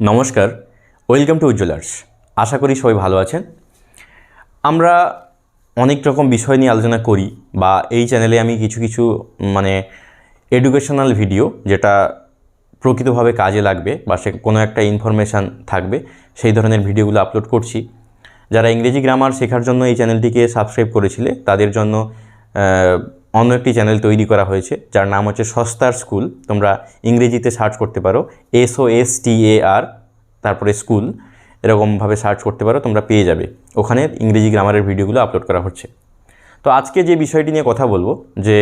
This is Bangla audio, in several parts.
নমস্কার, ওয়েলকাম টু উজ্জ্বলার্স। আশা করি সবাই ভালো আছেন। আমরা অনেক রকম বিষয় নিয়ে আলোচনা করি বা এই চ্যানেলে আমি কিছু কিছু মানে এডুকেশনাল ভিডিও যেটা প্রকৃতভাবে কাজে লাগবে বা সে কোনো একটা ইনফরমেশান থাকবে, সেই ধরনের ভিডিওগুলো আপলোড করছি। যারা ইংরেজি গ্রামার শেখার জন্য এই চ্যানেলটিকে সাবস্ক্রাইব করেছিলে, তাদের জন্য অন্য একটি চ্যানেল তৈরি করা হয়েছে, যার নাম হচ্ছে সস্তার স্কুল। তোমরা ইংরেজিতে সার্চ করতে পারো এস ও এস টি এ আর তারপরে স্কুল, এরকমভাবে সার্চ করতে পারো, তোমরা পেয়ে যাবে। ওখানে ইংরেজি গ্রামারের ভিডিওগুলো আপলোড করা হচ্ছে। তো আজকে যে বিষয়টি নিয়ে কথা বলব, যে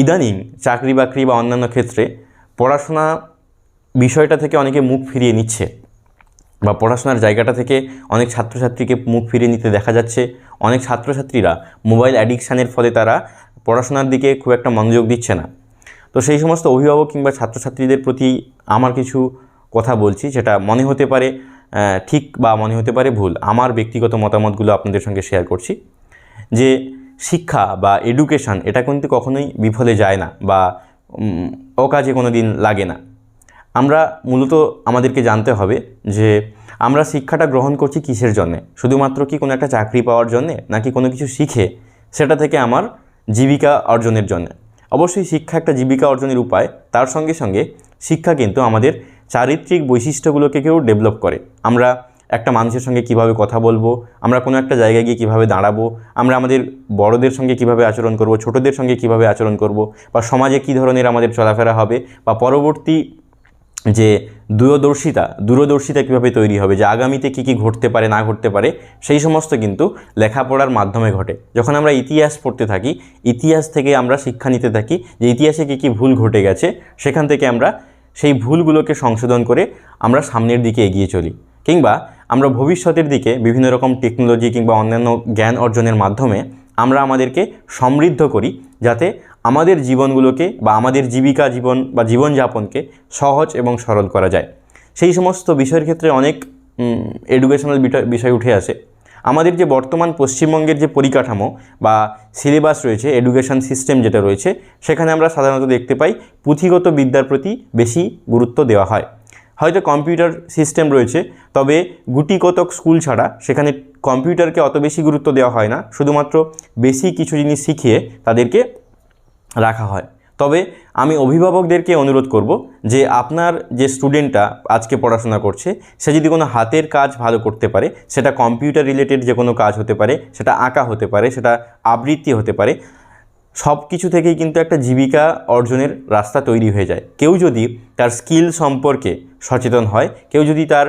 ইদানিং চাকরি বাকরি বা অন্যান্য ক্ষেত্রে পড়াশোনা বিষয়টা থেকে অনেকে মুখ ফিরিয়ে নিচ্ছে বা পড়াশোনার জায়গাটা থেকে অনেক ছাত্রছাত্রীকে মুখ ফিরিয়ে নিতে দেখা যাচ্ছে। অনেক ছাত্রছাত্রীরা মোবাইল অ্যাডিকশানের ফলে তারা পড়াশোনার দিকে খুব একটা মনোযোগ দিচ্ছে না। তো সেই সমস্ত অভিভাবক কিংবা ছাত্রছাত্রীদের প্রতি আমার কিছু কথা বলছি, যেটা মনে হতে পারে ঠিক বা মনে হতে পারে ভুল। আমার ব্যক্তিগত মতামতগুলো আপনাদের সঙ্গে শেয়ার করছি। যে শিক্ষা বা এডুকেশান এটা কিন্তু কখনোই বিফলে যায় না বা অকাজে কোনো দিন লাগে না। আমরা মূলত আমাদেরকে জানতে হবে যে আমরা শিক্ষাটা গ্রহণ করছি কিসের জন্যে? শুধুমাত্র কি কোনো একটা চাকরি পাওয়ার জন্যে, নাকি কোনো কিছু শিখে সেটা থেকে আমার জীবিকা অর্জনের জন্য। অবশ্যই শিক্ষা একটা জীবিকা অর্জনের উপায়। তার সঙ্গে সঙ্গে শিক্ষা কিন্তু আমাদের চারিত্রিক বৈশিষ্ট্যগুলোকেও ডেভেলপ করে। আমরা একটা মানুষের সঙ্গে কীভাবে কথা বলব, আমরা কোনো একটা জায়গায় গিয়ে কীভাবে দাঁড়াবো, আমরা আমাদের বড়দের সঙ্গে কীভাবে আচরণ করব, ছোটদের সঙ্গে কীভাবে আচরণ করব, বা সমাজে কী ধরনের আমাদের চলাফেরা হবে, বা পরবর্তী যে দূরদর্শিতা দূরদর্শিতা কীভাবে তৈরি হবে, যে আগামীতে কী কী ঘটতে পারে, না ঘটতে পারে, সেই সমস্ত কিন্তু লেখাপড়ার মাধ্যমে ঘটে। যখন আমরা ইতিহাস পড়তে থাকি, ইতিহাস থেকে আমরা শিক্ষা নিতে থাকি, যে ইতিহাসে কী কী ভুল ঘটে গেছে, সেখান থেকে আমরা সেই ভুলগুলোকে সংশোধন করে আমরা সামনের দিকে এগিয়ে চলি। কিংবা আমরা ভবিষ্যতের দিকে বিভিন্ন রকম টেকনোলজি কিংবা অন্যান্য জ্ঞান অর্জনের মাধ্যমে আমরা আমাদেরকে সমৃদ্ধ করি যাতে আমাদের জীবনগুলোকে বা আমাদের জীবিকা জীবন বা জীবনযাপনকে সহজ এবং সরল করা যায়। সেই সমস্ত বিষয়ের ক্ষেত্রে অনেক এডুকেশনাল বিষয় উঠে আসে। আমাদের যে বর্তমান পশ্চিমবঙ্গের যে পরিকাঠামো বা সিলেবাস রয়েছে এডুকেশন সিস্টেম যেটা রয়েছে, সেখানে আমরা সাধারণত দেখতে পাই পুঁথিগত বিদ্যার প্রতি বেশি গুরুত্ব দেওয়া হয়। হয়তো কম্পিউটার সিস্টেম রয়েছে, তবে গুটি কতক স্কুল ছাড়া সেখানে কম্পিউটারকে অত বেশি গুরুত্ব দেওয়া হয় না, শুধুমাত্র বেশি কিছু জিনিস শিখিয়ে তাদেরকে রাখা হয়। তবে আমি অভিভাবকদেরকে অনুরোধ করব যে আপনার যে স্টুডেন্টটা আজকে পড়াশোনা করছে, সে যদি কোনো হাতের কাজ ভালো করতে পারে, সেটা কম্পিউটার রিলেটেড যে কোনো কাজ হতে পারে, সেটা আঁকা হতে পারে, সেটা আবৃত্তি হতে পারে সব কিছু থেকেই কিন্তু একটা জীবিকা অর্জনের রাস্তা তৈরি হয়ে যায়। কেউ যদি তার স্কিল সম্পর্কে সচেতন হয়, কেউ যদি তার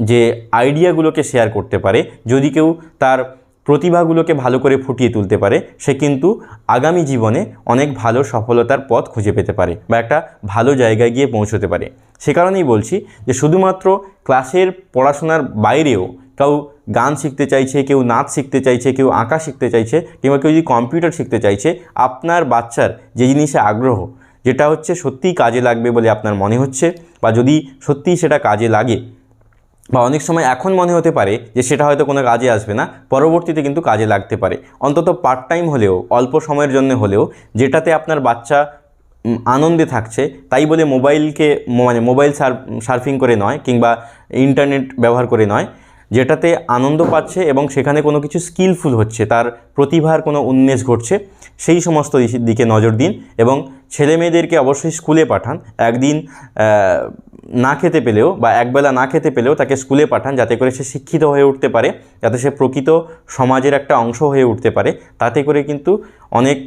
যে আইডিয়াগুলোকে শেয়ার করতে পারে, যদি কেউ তার প্রতিভাগুলোকে ভালো করে ফুটিয়ে তুলতে পারে, সে কিন্তু আগামী জীবনে অনেক ভালো সফলতার পথ খুঁজে পেতে পারে বা একটা ভালো জায়গায় গিয়ে পৌঁছতে পারে। সে কারণেই বলছি যে শুধুমাত্র ক্লাসের পড়াশোনার বাইরেও কেউ গান শিখতে চাইছে, কেউ নাচ শিখতে চাইছে, কেউ আঁকা শিখতে চাইছে, কিংবা কেউ যদি কম্পিউটার শিখতে চাইছে, আপনার বাচ্চার যে জিনিসে আগ্রহ, যেটা হচ্ছে সত্যিই কাজে লাগবে বলে আপনার মনে হচ্ছে, বা যদি সত্যিই সেটা কাজে লাগে, বা অনেক সময় এখন মনে হতে পারে যে সেটা হয়তো কোনো কাজে আসবে না, পরবর্তীতে কিন্তু কাজে লাগতে পারে। অন্তত পার্ট টাইম হলেও, অল্প সময়ের জন্য হলেও, যেটাতে আপনার বাচ্চা আনন্দে থাকছে, তাই বলে মোবাইলকে মানে মোবাইল সার, সার্ফিং করে নয়, কিংবা ইন্টারনেট ব্যবহার করে নয় যেটাতে আনন্দ পাচ্ছে এবং সেখানে কোনো কিছু স্কিলফুল হচ্ছে, তার প্রতিভার কোনো উন্মেষ ঘটছে, সেই সমস্ত দিকে নজর দিন এবং ছেলে মেয়েদেরকে অবশ্যই স্কুলে পাঠান। একদিন না খেতে পেলেও বা একবেলা না খেতে পেলেও তাকে স্কুলে পাঠান যাতে করে সে শিক্ষিত হয়ে উঠতে পারে, যাতে সে প্রকৃত সমাজের একটা অংশ হয়ে উঠতে পারে। তাতে করে কিন্তু অনেক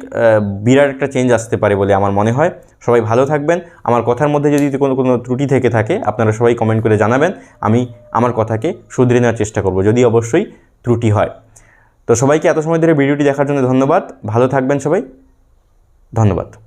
বিরাট একটা চেঞ্জ আসতে পারে বলে আমার মনে হয়। সবাই ভালো থাকবেন। আমার কথার মধ্যে যদি কোনো কোনো ত্রুটি থেকে থাকে, আপনারা সবাই কমেন্ট করে জানাবেন। আমি আমার কথাকে শুধরে নেওয়ার চেষ্টা করব, যদি অবশ্যই ত্রুটি হয়। তো সবাইকে এত সময় ধরে ভিডিওটি দেখার জন্য ধন্যবাদ। ভালো থাকবেন সবাই। ধন্যবাদ।